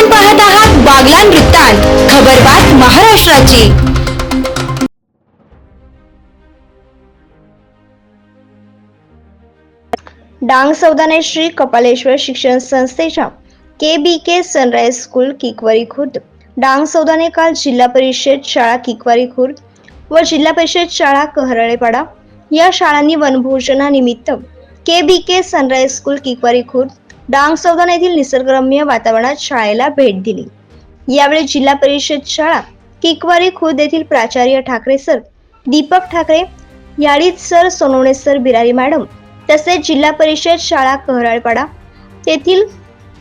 आपण पाहत आहात बागलान वृत्तांत. खबरबात महाराष्ट्राची. डांग सौदाने श्री कपालेश्वर शिक्षण संस्थेच्या K B K sunrise school Kikwari Khurd. Dang Saudane काल जिल्हा परिषद शाळा किकवारी खुर्द व जिल्हा परिषद शाळा कहरळेपाडा या शाळांनी वनभोजनानिमित्त K B K sunrise school Kikwari Khurd Dang Saudan येथील निसर्गरम्य वातावरणात शाळेला भेट दिली. यावेळी जिल्हा परिषद शाळा किकवारी खुर्द येथील प्राचार्य Thackeray sir Deepak Thackeray याडीत sir Sonawane sir Birari madam तसेच जिल्हा परिषद शाळा कहराळपाडा तेथील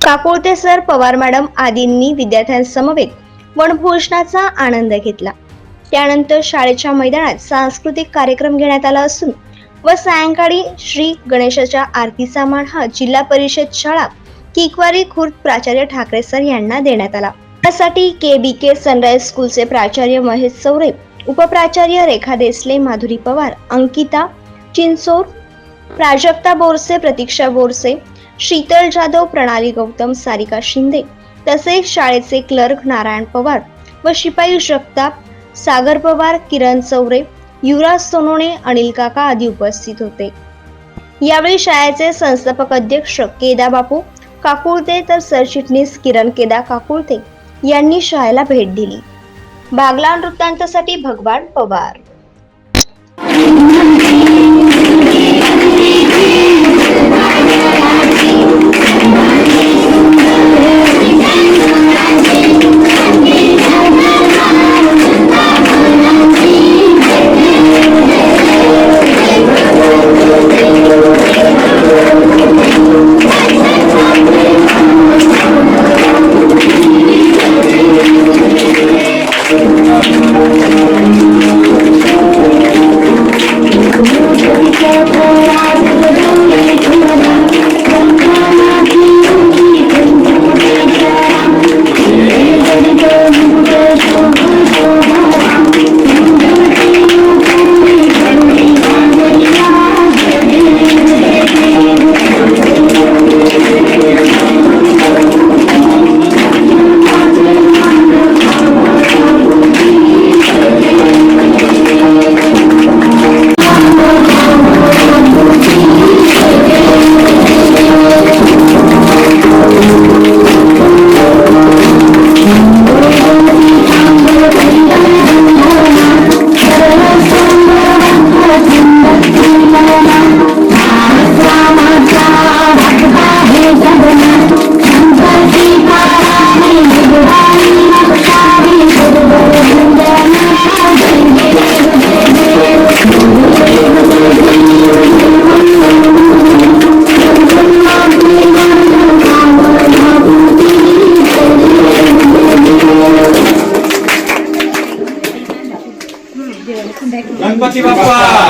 काकोळते सर पवार मॅडम आदींनी विद्यार्थ्यांसमवेत वनभूषणाचा आनंद घेतला. त्यानंतर शाळेच्या मैदानात सांस्कृतिक कार्यक्रम घेण्यात आला असून व सायंकाळी श्री गणेशाच्या आरतीचा मान हा जिल्हा परिषद शाळा किकवारी खुर्द प्राचार्य ठाकरे सर यांना देण्यात आला. त्यासाठी के बी के सनराईज स्कूलचे प्राचार्य महेश चौरे उपप्राचार्य रेखा देसले माधुरी पवार अंकिता चिंचोर प्राजक्ता बोरसे प्रतीक्षा बोरसे शीतल जाधव प्रणाली गौतम सारिका शिंदे तसेच शाळेचे क्लर्क नारायण पवार व शिपाई जगताप सागर पवार किरण चौरे युवराज सोनोणे अनिल काका आदी उपस्थित होते. यावेळी शाळेचे संस्थापक अध्यक्ष केदा बापू काकुळते तर सरचिटणीस किरण केदा काकुळते यांनी शाळेला भेट दिली. बागला वृत्तांतासाठी भगवान पवार. Baki Bapak.